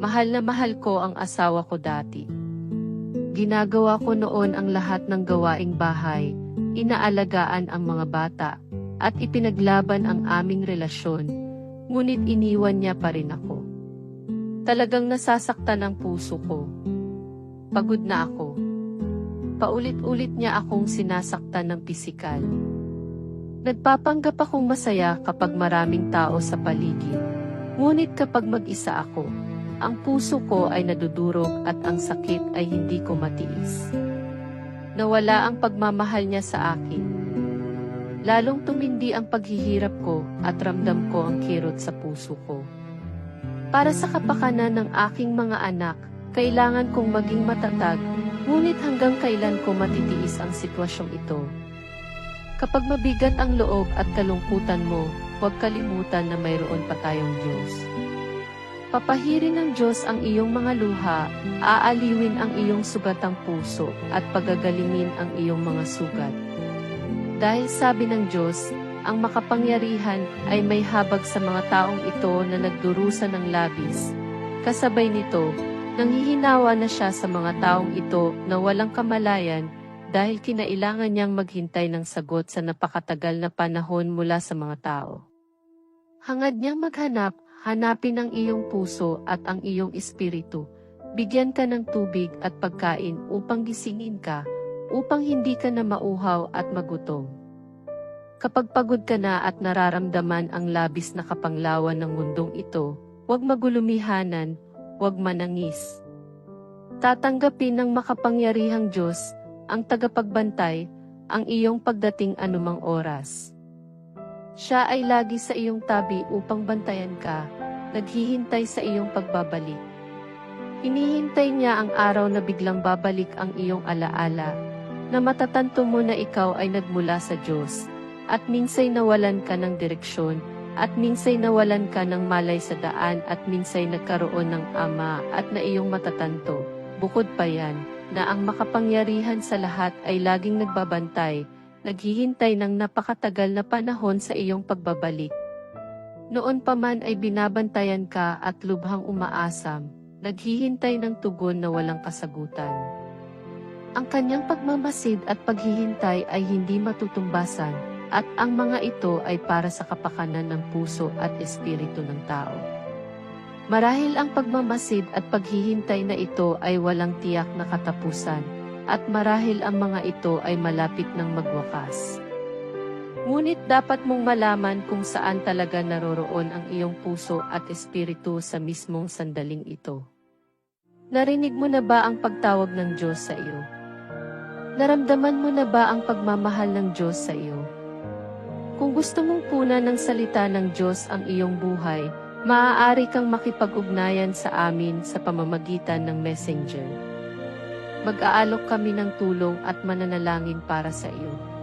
Mahal na mahal ko ang asawa ko dati. Ginagawa ko noon ang lahat ng gawaing bahay, inaalagaan ang mga bata, at ipinaglaban ang aming relasyon, ngunit iniwan niya pa rin ako. Talagang nasasaktan ang puso ko. Pagod na ako. Paulit-ulit niya akong sinasaktan ng pisikal. Nagpapanggap akong masaya kapag maraming tao sa paligid. Ngunit kapag mag-isa ako, ang puso ko ay nadudurog at ang sakit ay hindi ko matiis. Nawala ang pagmamahal niya sa akin. Lalong tumindi ang paghihirap ko at ramdam ko ang kirot sa puso ko. Para sa kapakanan ng aking mga anak, kailangan kong maging matatag, ngunit hanggang kailan ko matitiis ang sitwasyong ito. Kapag mabigat ang loob at kalungkutan mo, huwag kalimutan na mayroon pa tayong Diyos. Papahirin ng Diyos ang iyong mga luha, aaliwin ang iyong sugatang puso, at pagagalingin ang iyong mga sugat. Dahil sabi ng Diyos, ang makapangyarihan ay may habag sa mga taong ito na nagdurusa ng labis. Kasabay nito, nanghihinawa na siya sa mga taong ito na walang kamalayan dahil kinailangan niyang maghintay ng sagot sa napakatagal na panahon mula sa mga tao. Hangad niyang maghanap, hanapin ang iyong puso at ang iyong espiritu. Bigyan ka ng tubig at pagkain upang gisingin ka, upang hindi ka na mauhaw at magutom. Kapag pagod ka na at nararamdaman ang labis na kapanglawan ng mundong ito, huwag magulumihanan, huwag manangis. Tatanggapin ng makapangyarihang Diyos, ang tagapagbantay, ang iyong pagdating anumang oras. Siya ay lagi sa iyong tabi upang bantayan ka, naghihintay sa iyong pagbabalik. Hinihintay niya ang araw na biglang babalik ang iyong alaala, na matatanto mo na ikaw ay nagmula sa Diyos, at minsay nawalan ka ng direksyon, at minsay nawalan ka ng malay sa daan at minsay nagkaroon ng ama at na iyong matatanto. Bukod pa yan, na ang makapangyarihan sa lahat ay laging nagbabantay, naghihintay ng napakatagal na panahon sa iyong pagbabalik. Noon pa man ay binabantayan ka at lubhang umaasam, naghihintay ng tugon na walang kasagutan. Ang kanyang pagmamasid at paghihintay ay hindi matutumbasan, at ang mga ito ay para sa kapakanan ng puso at espiritu ng tao. Marahil ang pagmamasid at paghihintay na ito ay walang tiyak na katapusan, at marahil ang mga ito ay malapit ng magwakas. Ngunit dapat mong malaman kung saan talaga naroroon ang iyong puso at espiritu sa mismong sandaling ito. Narinig mo na ba ang pagtawag ng Diyos sa iyo? Naramdaman mo na ba ang pagmamahal ng Diyos sa iyo? Kung gusto mong punan ng salita ng Diyos ang iyong buhay, maaari kang makipag-ugnayan sa amin sa pamamagitan ng messenger. Mag-aalok kami ng tulong at mananalangin para sa iyo.